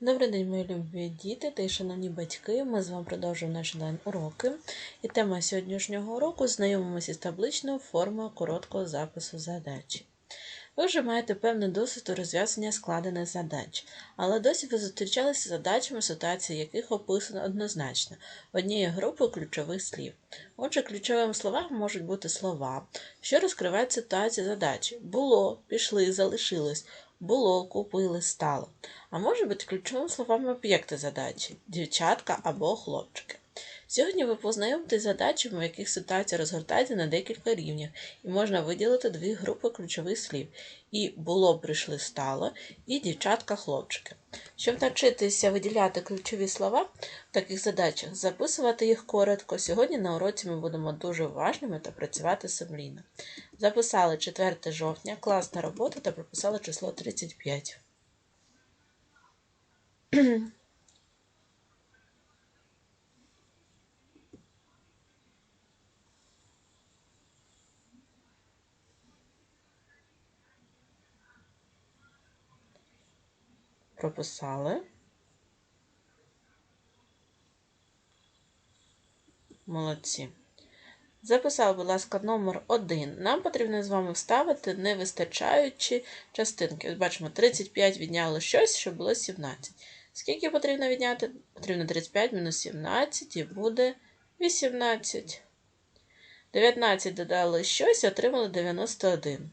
Добрий день, мої любі діти та й шановні батьки. Ми з вами продовжуємо наші день уроки. І тема сьогоднішнього уроку знайомимося з табличною формою короткого запису задачі. Ви вже маєте певний досвід у розв'язання складених задач, але досі ви зустрічалися з задачами, ситуації яких описано однозначно однією групою ключових слів. Отже, ключовими словами можуть бути слова, що розкривають ситуацію задачі: було, пішли, залишилось, було, купили, стало. А може бути ключовими словами об'єкти задачі дівчатка або хлопчики. Сьогодні ви познайомитесь з задачами, в яких ситуація розгортається на декілька рівнях, і можна виділити дві групи ключових слів: і було, прийшли, стало, і дівчатка-хлопчики. Щоб навчитися виділяти ключові слова в таких задачах, записувати їх коротко. Сьогодні на уроці ми будемо дуже уважними та працювати сумлінно. Записали 4 жовтня, класна робота та прописали число 35. Прописали. Молодці. Записали, будь ласка, номер 1. Нам потрібно з вами вставити не вистачаючі частинки. Ось бачимо, 35 відняли щось, щоб було 17. Скільки потрібно відняти? Потрібно 35 мінус 17 і буде 18. 19 додали щось отримали 91.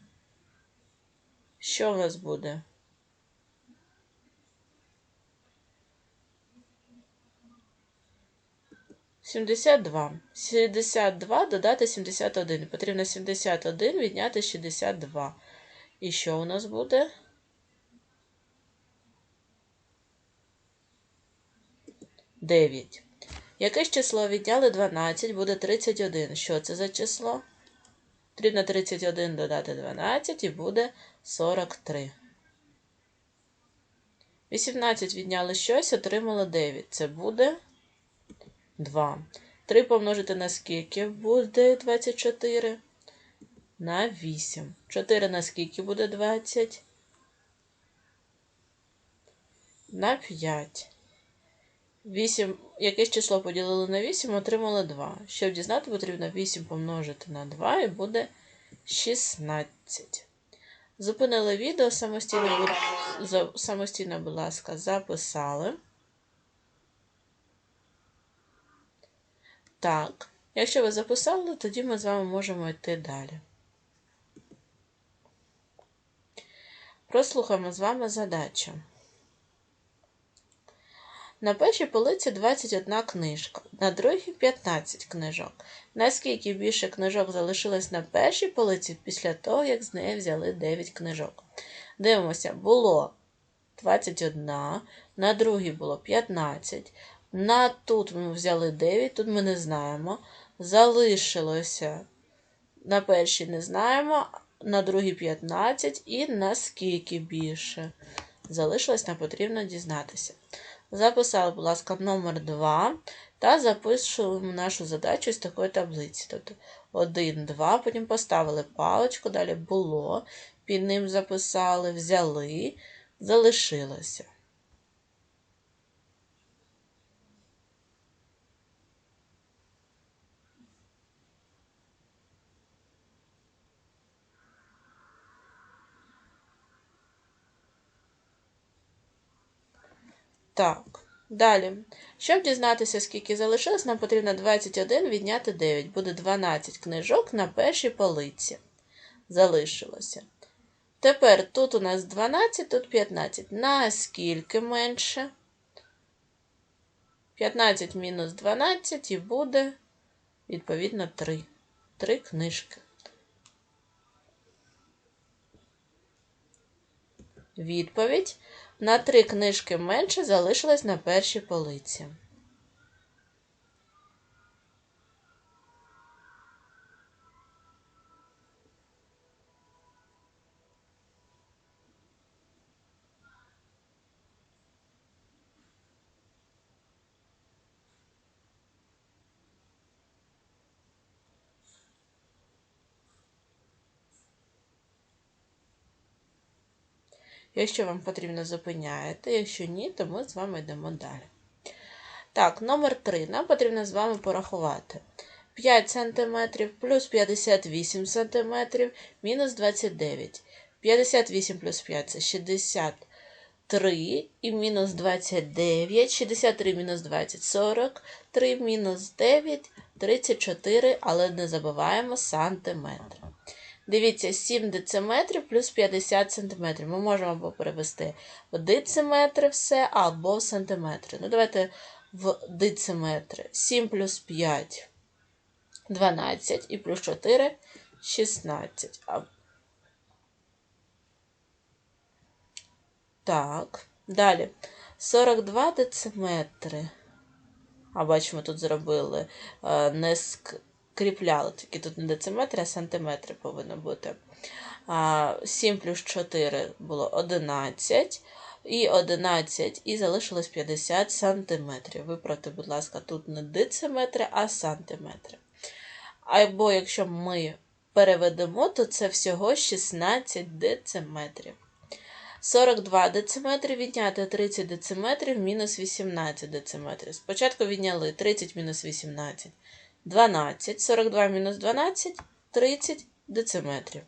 Що у нас буде? 72. 72 додати 71. Потрібно 71 відняти 62. І що у нас буде? Дев'ять. Яке ж число відняли 12, буде 31. Що це за число? Потрібно 31 додати 12 і буде 43. 18 відняли щось, отримало 9. Це буде 2. 3 помножити на скільки буде 24? На 8. 4 на скільки буде 20? На 5. 8. Якесь число поділили на 8, отримали 2. Щоб дізнати, потрібно 8 помножити на 2 і буде 16. Зупинили відео самостійно, самостійно, будь ласка, записали. Так, якщо ви записали, тоді ми з вами можемо йти далі. Прослухаємо з вами задачу. На першій полиці 21 книжка, на другій 15 книжок. Наскільки більше книжок залишилось на першій полиці після того, як з неї взяли 9 книжок? Дивимося, було 21, на другій було 15, на тут ми взяли 9, тут ми не знаємо. Залишилося на першій не знаємо, на другій 15 і наскільки більше. Залишилось нам потрібно дізнатися. Записали, будь ласка, номер 2 та запишемо нашу задачу з такої таблиці. Тобто 1, 2, потім поставили паличку, далі було, під ним записали, взяли, залишилося. Так, далі. Щоб дізнатися, скільки залишилось, нам потрібно 21 відняти 9. Буде 12 книжок на першій полиці. Залишилося. Тепер тут у нас 12, тут 15. Наскільки менше? 15 мінус 12 і буде, відповідно, 3. 3 книжки. Відповідь на три книжки менше залишилось на першій полиці. Якщо вам потрібно, зупиняєте, якщо ні, то ми з вами йдемо далі. Так, номер 3. Нам потрібно з вами порахувати. 5 см плюс 58 см мінус 29. 58 плюс 5 це 63 і мінус 29. 63 мінус 20 43 мінус 9 34, але не забуваємо сантиметри. Дивіться, 7 дециметрів плюс 50 сантиметрів. Ми можемо або перевести в дециметри все, або в сантиметри. Ну, давайте в дециметри. 7 плюс 5 12 і плюс 4 16. Так, далі 42 дециметри. А бачимо, тут зробили, е, не скріпляли, тільки тут не дециметри, а сантиметри повинно бути. 7 плюс 4 було 11. І 11, і залишилось 50 сантиметрів. Виправте, будь ласка, тут не дециметри, а сантиметри. Або якщо ми переведемо, то це всього 16 дециметрів. 42 дециметри відняти 30 дециметрів мінус 18 дециметрів. Спочатку відняли 30 мінус 18 12, 42 мінус 12 30 дециметрів.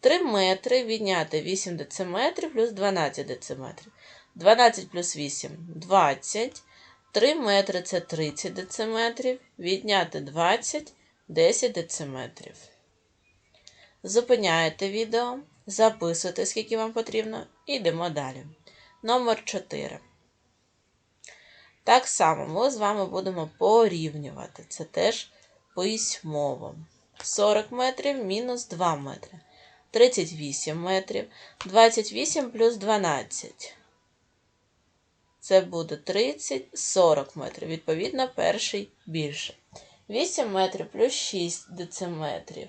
3 метри відняти 8 дециметрів плюс 12 дециметрів. 12 плюс 8 20. 3 метри це 30 дециметрів. Відняти 20 10 дециметрів. Зупиняєте відео, записуйте, скільки вам потрібно, і йдемо далі. Номер 4. Так само ми з вами будемо порівнювати. Це теж письмово. 40 метрів мінус 2 метри. 38 метрів. 28 плюс 12. Це буде 30, 40 метрів. Відповідно, перший більше. 8 метрів плюс 6 дециметрів.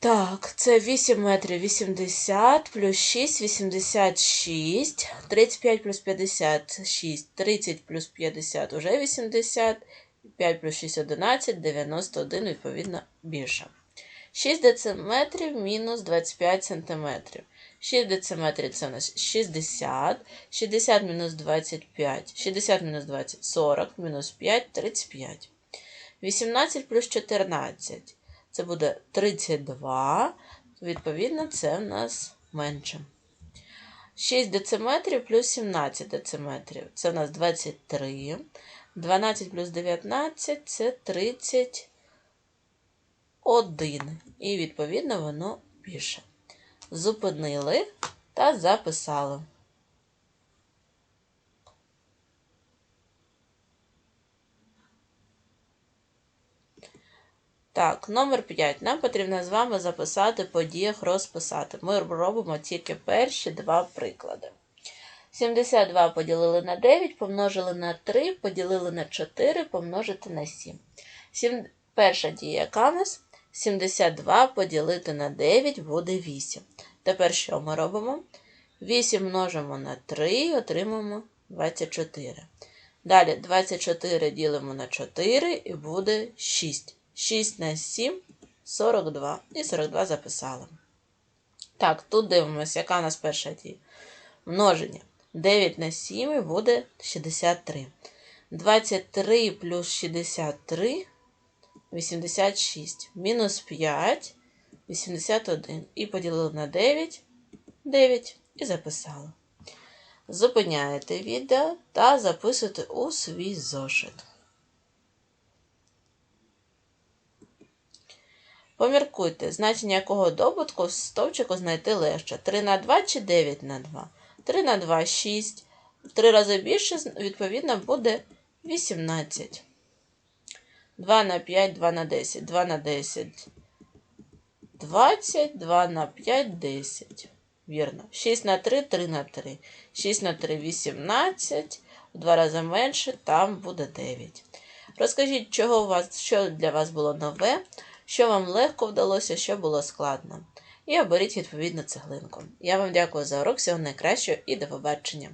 Так, це 8 метрів 80 плюс 6, 86. 35 плюс 56, 30 плюс 50 уже 80. 5 плюс 6 11, 91, відповідно, більше. 6 дециметрів мінус 25 сантиметрів. 6 дециметрів це у нас 60. 60 мінус 25. 60 мінус 20 40, мінус 5 35. 18 плюс 14. Це буде 32. Відповідно, це в нас менше. 6 дециметрів плюс 17 дециметрів. Це у нас 23. 12 плюс 19 це 30. 1. І, відповідно, воно більше. Зупинили та записали. Так, номер 5. Нам потрібно з вами записати по діях розписати. Ми робимо тільки перші два приклади. 72 поділили на 9, помножили на 3, поділили на 4, помножити на 7. Перша дія яка у нас? 72 поділити на 9 буде 8. Тепер що ми робимо? 8 множимо на 3 і отримаємо 24. Далі 24 ділимо на 4 і буде 6. 6 на 7 42. І 42 записали. Так, тут дивимося, яка у нас перша дія. Множення. 9 на 7 і буде 63. 23 плюс 63 86. Мінус 5, 81. І поділили на 9, 9 і записали. Зупиняєте відео та записуєте у свій зошит. Поміркуйте, значення якого добутку в стовпчику знайти легше. 3 на 2 чи 9 на 2. 3 на 2 6. В 3 рази більше, відповідно, буде 18. 2 на 5, 2 на 10, 2 на 10, 20, 2 на 5, 10. Вірно. 6 на 3, 3 на 3. 6 на 3, 18. В два рази менше, там буде 9. Розкажіть, чого у вас, що для вас було нове, що вам легко вдалося, що було складно. І оберіть відповідну цеглинку. Я вам дякую за урок, всього найкращого і до побачення!